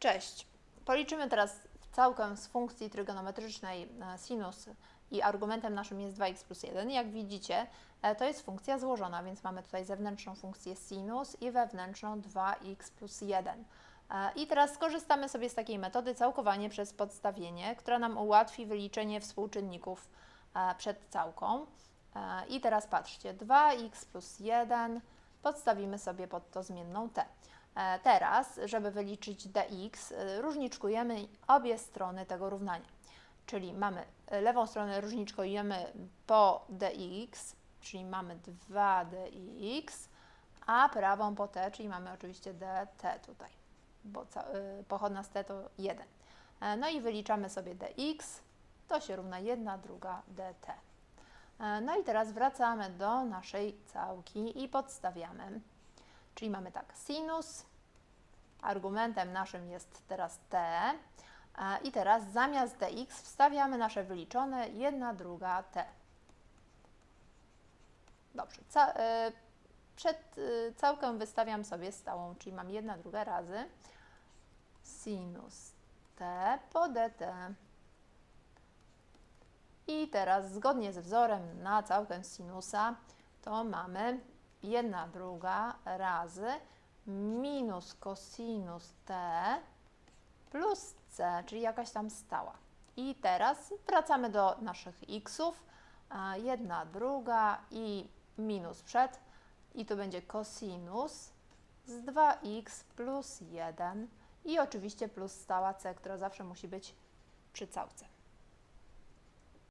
Cześć. Policzymy teraz całkę z funkcji trygonometrycznej e, sinus i argumentem naszym jest 2x plus 1. Jak widzicie, e, to jest funkcja złożona, więc mamy tutaj zewnętrzną funkcję sinus i wewnętrzną 2x plus 1. E, I teraz skorzystamy sobie z takiej metody całkowanie przez podstawienie, która nam ułatwi wyliczenie współczynników przed całką. I teraz patrzcie, 2x plus 1 podstawimy sobie pod to zmienną t. E, Teraz, żeby wyliczyć dx, y, różniczkujemy obie strony tego równania. Czyli mamy y, lewą stronę różniczkujemy po dx, czyli mamy 2dx, a prawą po t, czyli mamy oczywiście dt tutaj, bo pochodna z t to 1. E, No i wyliczamy sobie dx, to się równa 1 druga dt. E, No i teraz wracamy do naszej całki i podstawiamy. Czyli mamy tak, sinus, argumentem naszym jest teraz t e, i teraz zamiast dx wstawiamy nasze wyliczone 1 druga t. Dobrze, ca, e, przed e, całkę wystawiam sobie stałą, czyli mam 1 druga razy sinus t po dt. I teraz zgodnie ze wzorem na całkę sinusa to mamy 1 druga razy minus cosinus t plus c, czyli jakaś tam stała. I teraz wracamy do naszych xów. 1 druga i minus przed. I tu będzie cosinus z 2x plus 1 i oczywiście plus stała c, która zawsze musi być przy całce.